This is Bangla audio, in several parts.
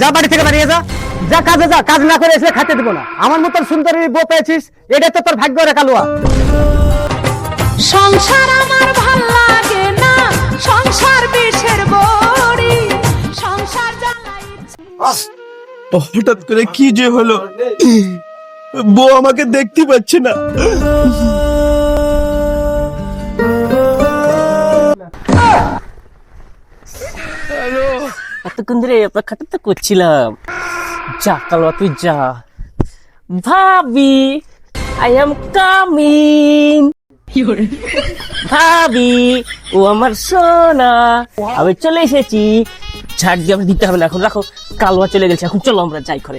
যা বাড়ি থেকে বাড়িয়ে যা যা কাজে যা কাজ না করে এসে খাতে দিব না আমার মতন সুন্দরী বউ পেয়েছিস এটা তো তোর ভাগ্য রে কালুয়া সংসার আমার ভালো লাগে না সংসার বিষের বড়ি সংসার জ্বালাই হঠাৎ করে কি যে হলো বউ আমাকে দেখতে পাচ্ছে না এতক্ষণ ধরে অপেক্ষাটা তো করছিলাম। যা কালুয়া, তুই যা। ভাবি আই এম কামিং ভাবি, ও আমার সোনা। আমি চলে এসেছি। ঝাড় দিয়ে দিতে হবে না। এখন রাখো, কালোয়া চলে গেছে। এখন চলো আমরা যাই করে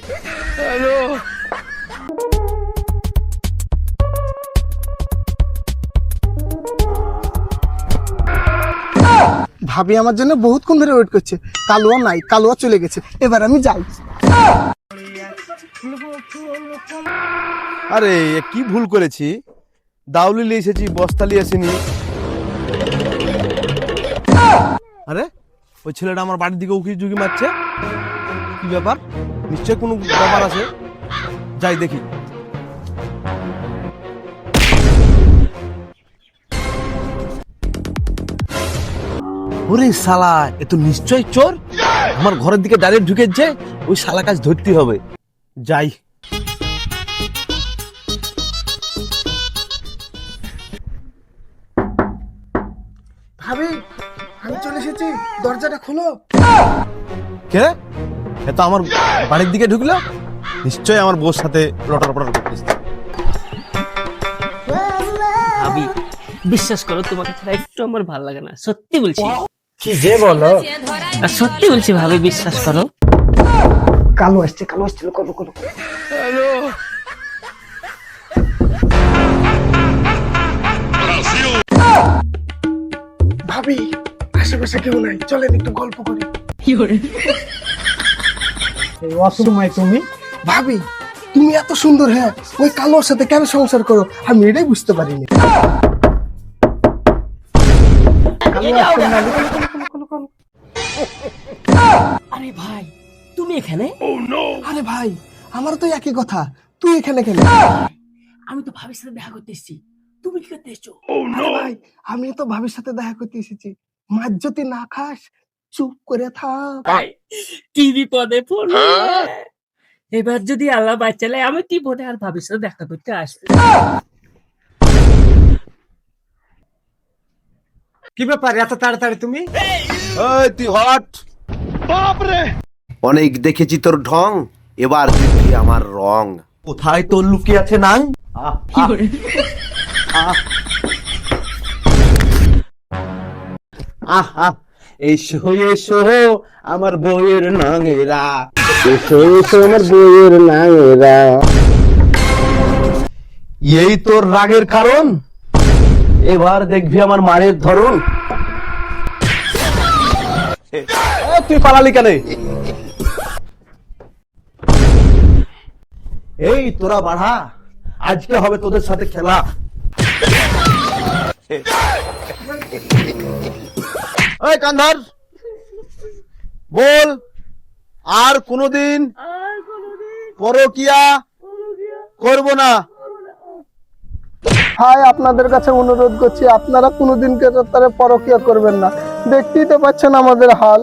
ভাবি আমার জন্য বহুতক্ষণ ধরে ওয়েট করছে। কালুয়া নাই, কালুয়া চলে গেছে। এবার আমি যাই। আরে কি ভুল করেছি? দাউলি নিয়ে এসেছি, বস্তা নিয়ে আসিনি। আরে, ওই ছেলেটা আমার বাড়ির দিকে উকি ঝুঁকি মারছে। কি ব্যাপার? নিশ্চয় কোনো ব্যাপার আছে? যাই দেখি। ওরে শালা এ তো নিশ্চয় চোর। আমার ঘরের দিকে ডাইরেক্ট ঢুকেছে ওই শালা কাজ ধরতে হবে। যাই। ভাবি আমি চলে এসেছি। দরজাটা খুলো। কে? এ তো আমার বাড়ির দিকে ঢুকলো। নিশ্চয়ই আমার বউর সাথে লটার পটার করতেছে। ভাবি বিশ্বাস করো তোমাকে ছাড়া একটু আমার ভালো লাগে না। সত্যি বলছি। কি যে বলো? আর সত্যি বলছি ভাবে বিশ্বাস করো। কালো আসছে কালো আসছে করো করো ভাবি আশেপাশে কেউ নাই। চলেন একটু গল্প করি। এই অসময় তুমি। ভাবি তুমি এত সুন্দর হ্যাঁ? ওই কালোর সাথে কেন সংসার করো? আমি এটাই বুঝতে পারিনি। আরে ভাই তুমি এখানে? আরে ভাই আমার তো একই কথা। তুই এখানে কেন? আমি তো ভাবির সাথে দেখা করতে এসেছি। তুমি কি করতে এসছো? আরে ভাই আমি তো ভাবির সাথে দেখা করতে এসেছি। মাছ যদি না খাস চুপ করে থাক। কি বিপদে পড়ল? এবার যদি আল্লাহ বাঁচালে আমি কি বলে আর ভাবির সাথে দেখা করতে আসব? কি ব্যাপার এত তাড়াতাড়ি তুমি? তুই হট! অনেক দেখেছি তোর ঢং এবার দেখবি আমার রং। কোথায় তোর লুকিয়ে আছে নাং? আহা। এসো এসো আমার বইয়ের নাঙেরা। এসো এসো আমার বইয়ের নাঙেরা। এই তোর রাগের কারণ? এবার দেখবি আমার মায়ের ধরন। তুই পালালি কেন? এই তোরা বাড়া আজকে হবে তোদের সাথে খেলা। এই কান্ধার বল আর কোনদিন পরকিয়া করব না। ভাই আপনাদের কাছে অনুরোধ করছি আপনারা কোনোদিন তারা পরকিয়া করবেন না। দেখতেই তো পাচ্ছেন আমাদের হাল।